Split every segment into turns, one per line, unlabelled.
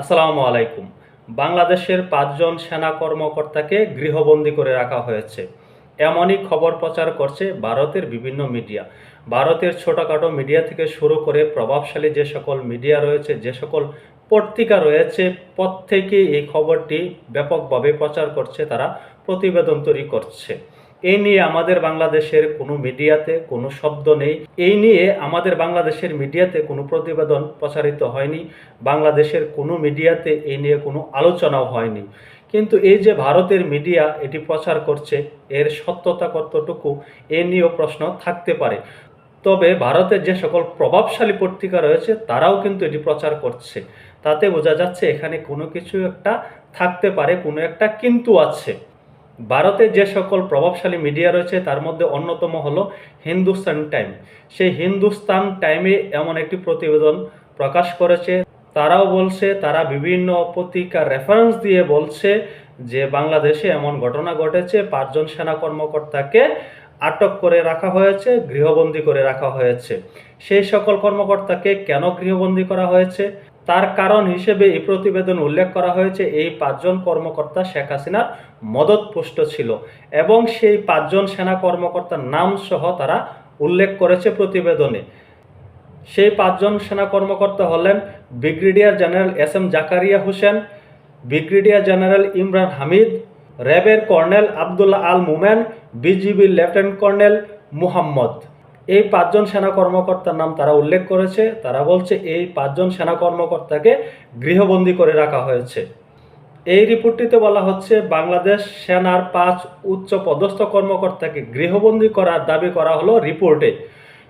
আসসালামু আলাইকুম। বাংলাদেশের পাঁচজন সেনা কর্মকর্তাকে গৃহবন্দী করে রাখা হয়েছে। এমনই খবর প্রচার করছে ভারতের বিভিন্ন মিডিয়া। ভারতের ছোটোখাটো মিডিয়া থেকে শুরু করে প্রভাবশালী যে সকল মিডিয়া রয়েছে, যে সকল পত্রিকা রয়েছে, প্রত্যেকেই এই খবরটি ব্যাপকভাবে প্রচার করছে, তারা প্রতিবেদন তৈরি করছে। এই নিয়ে আমাদের বাংলাদেশের কোনো মিডিয়াতে কোনো শব্দ নেই। এই নিয়ে আমাদের বাংলাদেশের মিডিয়াতে কোনো প্রতিবেদন প্রচারিত হয়নি। বাংলাদেশের কোনো মিডিয়াতে এই নিয়ে কোনো আলোচনাও হয়নি। কিন্তু এই যে ভারতের মিডিয়া এটি প্রচার করছে, এর সত্যতা কতটুকু এ নিয়েও প্রশ্ন থাকতে পারে। তবে ভারতের যে সকল প্রভাবশালী পত্রিকা রয়েছে, তারাও কিন্তু এটি প্রচার করছে। তাতে বোঝা যাচ্ছে এখানে কোনো কিছু একটা থাকতে পারে, কোনো একটা কিন্তু আছে। ভারতের যে সকল প্রভাবশালী মিডিয়া রয়েছে, তার মধ্যে অন্যতম হলো হিন্দুস্তান টাইম। সেই হিন্দুস্তান টাইমে এমন একটি প্রতিবেদন প্রকাশ করেছে। তারাও বলছে, তারা বিভিন্ন পত্রিকার রেফারেন্স দিয়ে বলছে যে বাংলাদেশে এমন ঘটনা ঘটেছে, পাঁচজন সেনা কর্মকর্তাকে আটক করে রাখা হয়েছে, গৃহবন্দী করে রাখা হয়েছে। সেই সকল কর্মকর্তাকে কেন গৃহবন্দী করা হয়েছে? তার কারণ হিসেবে এই প্রতিবেদন উল্লেখ করা হয়েছে, এই পাঁচজন কর্মকর্তা শেখ হাসিনার মদতপুষ্ট ছিল এবং সেই পাঁচজন সেনা কর্মকর্তার নাম সহ তারা উল্লেখ করেছে প্রতিবেদনে। সেই পাঁচজন সেনা কর্মকর্তা হলেন brigadier general S M Zakaria Hossain, brigadier general Imran Hamid, র্যাবের কর্নেল আবদুল্লাহ আল মুমেন, বিজিবির লেফটেন্যান্ট কর্নেল মুহাম্মদ। এই পাঁচজন সেনা কর্মকর্তার নাম তারা উল্লেখ করেছে। তারা বলছে, এই পাঁচজন সেনা কর্মকর্তাকে গৃহবন্দী করে রাখা হয়েছে। এই রিপোর্টটিতে বলা হচ্ছে, বাংলাদেশ সেনার পাঁচ উচ্চ পদস্থ কর্মকর্তাকে গৃহবন্দী করার দাবি করা হলো রিপোর্টে।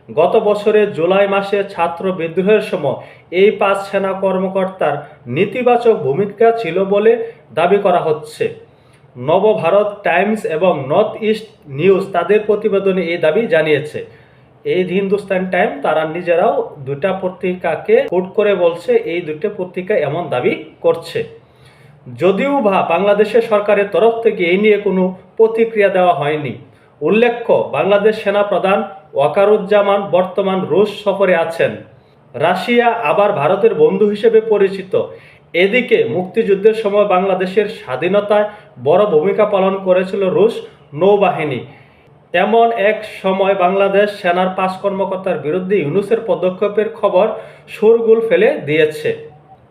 গত বছরে জুলাই মাসে ছাত্র বিদ্রোহের সময় এই পাঁচ সেনা কর্মকর্তার নেতিবাচক ভূমিকা ছিল বলে দাবি করা হচ্ছে। নবভারত টাইমস এবং নর্থ ইস্ট নিউজ তাদের প্রতিবেদনে এই দাবি জানিয়েছে। এই হিন্দুস্তান টাইম তারা নিজেরাও দুটা পত্রিকাকে কোট করে বলছে, এই দুটো পত্রিকা এমন দাবি করছে। যদিও বা বাংলাদেশের সরকারের তরফ থেকে এই নিয়ে কোনো প্রতিক্রিয়া দেওয়া হয়নি। উল্লেখ্য, বাংলাদেশ সেনা প্রধান ওয়াকারুজ্জামান বর্তমান রুশ সফরে আছেন। রাশিয়া আবার ভারতের বন্ধু হিসেবে পরিচিত। এদিকে মুক্তিযুদ্ধের সময় বাংলাদেশের স্বাধীনতায় বড় ভূমিকা পালন করেছিল রুশ নৌবাহিনী। এমন এক সময় বাংলাদেশ সেনার পাঁচ কর্মকর্তার বিরুদ্ধে ইউনুসের পদক্ষেপের খবর সুরগুল ফেলে দিয়েছে।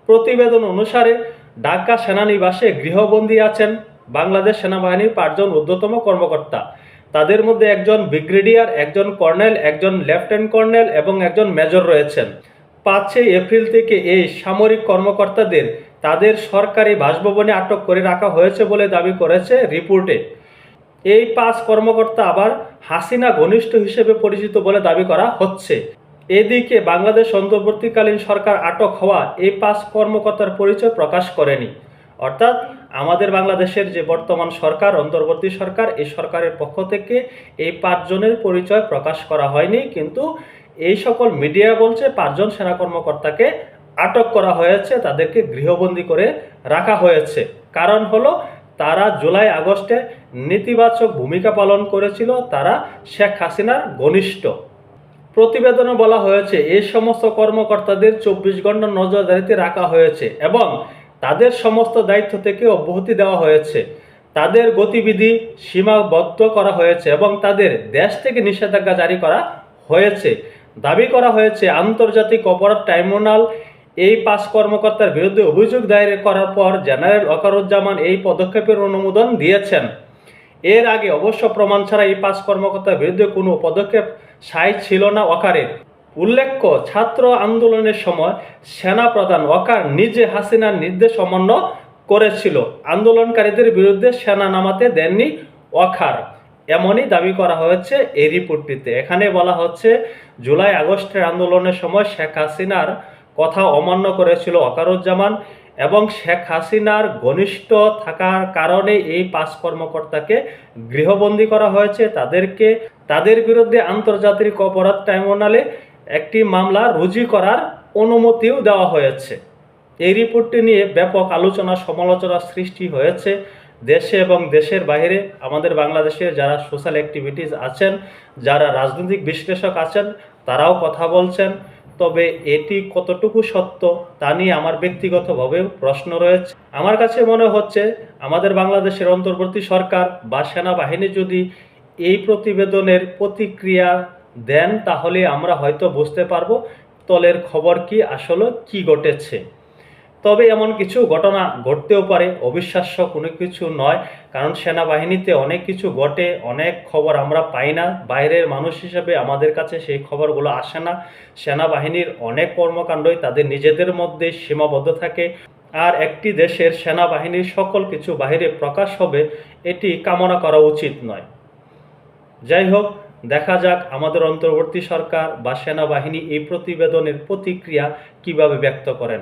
প্রতিবেদন অনুসারে, ঢাকা সেনানিবাসে গৃহবন্দী আছেন বাংলাদেশ সেনাবাহিনীর পাঁচজন ঊর্ধ্বতম কর্মকর্তা। তাদের মধ্যে একজন ব্রিগেডিয়ার, একজন কর্নেল, একজন লেফটেন্যান্ট কর্নেল এবং একজন মেজর রয়েছেন। পাঁচই এপ্রিল থেকে এই সামরিক কর্মকর্তাদের তাদের সরকারি বাসভবনে আটক করে রাখা হয়েছে বলে দাবি করেছে রিপোর্টে। এই পাঁচ কর্মকর্তা আবার হাসিনা ঘনিষ্ঠ হিসেবে পরিচিত বলে দাবি করা হচ্ছে। এদিকে বাংলাদেশ অন্তর্বর্তীকালীন সরকার আটক হওয়া এই পাঁচ কর্মকর্তার পরিচয় প্রকাশ করেনি। অর্থাৎ আমাদের বাংলাদেশের যে বর্তমান সরকার, অন্তর্বর্তী সরকার, এই সরকারের পক্ষ থেকে এই পাঁচজনের পরিচয় প্রকাশ করা হয়নি, কিন্তু এই সকল মিডিয়া বলছে পাঁচজন সেনা কর্মকর্তাকে আটক করা হয়েছে, তাদেরকে গৃহবন্দী করে রাখা হয়েছে। কারণ হলো তারা জুলাই আগস্টে নেতিবাচক ভূমিকা পালন করেছিল, তারা শেখ হাসিনার ঘনিষ্ঠ। প্রতিবেদনে বলা হয়েছে এই সমস্ত কর্মকর্তাদের চব্বিশ ঘণ্টা নজরদারিতে রাখা হয়েছে এবং তাদের সমস্ত দায়িত্ব থেকে অব্যাহতি দেওয়া হয়েছে। তাদের গতিবিধি সীমাবদ্ধ করা হয়েছে এবং তাদের দেশ থেকে নিষেধাজ্ঞা জারি করা হয়েছে। দাবি করা হয়েছে, আন্তর্জাতিক অপরাধ ট্রাইব্যুনাল এই পাঁচ কর্মকর্তার বিরুদ্ধে অভিযোগ দায়ের করার পর জেনারেল অকারুজ্জামান এই পদক্ষেপের অনুমোদন দিয়েছেন। এর আগে অবশ্য প্রমাণ ছাড়া এই পাঁচ কর্মকর্তার বিরুদ্ধে কোনো পদক্ষেপ সাই ছিল না ওকারের উল্লেখ্য, ছাত্র আন্দোলনের সময় সেনা প্রধান ওকার নিজে হাসিনার নির্দেশ অমান্য করেছিল। আন্দোলনকারীদের বিরুদ্ধে সেনা নামাতে দেননি ওয়াখার এমনই দাবি করা হয়েছে এই রিপোর্টটিতে। এখানে বলা হচ্ছে, জুলাই আগস্টের আন্দোলনের সময় শেখ হাসিনার কথা অমান্য করেছিল অকারুজ্জামান এবং শেখ হাসিনার ঘনিষ্ঠ থাকার কারণে এই পাঁচ কর্মকর্তাকে গৃহবন্দী করা হয়েছে। তাদেরকে, তাদের বিরুদ্ধে আন্তর্জাতিক অপরাধ ট্রাইব্যুনালে একটি মামলা রুজি করার অনুমতিও দেওয়া হয়েছে। এই রিপোর্টটি নিয়ে ব্যাপক আলোচনা সমালোচনা সৃষ্টি হয়েছে দেশে এবং দেশের বাইরে। আমাদের বাংলাদেশে যারা সোশ্যাল অ্যাক্টিভিটিস আছেন, যারা রাজনৈতিক বিশ্লেষক আছেন, তারাও কথা বলছেন। তবে এটি কতটুকু সত্য তা নিয়ে আমার ব্যক্তিগতভাবেও প্রশ্ন রয়েছে। আমার কাছে মনে হচ্ছে আমাদের বাংলাদেশের অন্তর্বর্তী সরকার বা সেনাবাহিনী যদি এই প্রতিবেদনের প্রতিক্রিয়া দেন তাহলে আমরা হয়তো বুঝতে পারব তলের খবর কি, আসলে কি ঘটেছে। তবে এমন কিছু ঘটনা ঘটতেও পারে, অবিশ্বাস্য কোনো কিছু নয়, কারণ সেনাবাহিনীতে অনেক কিছু ঘটে, অনেক খবর আমরা পাই না, বাইরের মানুষ হিসেবে আমাদের কাছে সেই খবরগুলো আসে না, সেনাবাহিনীর অনেক কর্মকাণ্ডই তাদের নিজেদের মধ্যে সীমাবদ্ধ থাকে, আর একটি দেশের সেনাবাহিনীর সকল কিছু বাইরে প্রকাশ হবে, এটি কামনা করা উচিত নয়। যাই হোক, দেখা যাক আমাদের অন্তর্বর্তী সরকার বা সেনাবাহিনী এই প্রতিবেদনের প্রতিক্রিয়া কীভাবে ব্যক্ত করেন।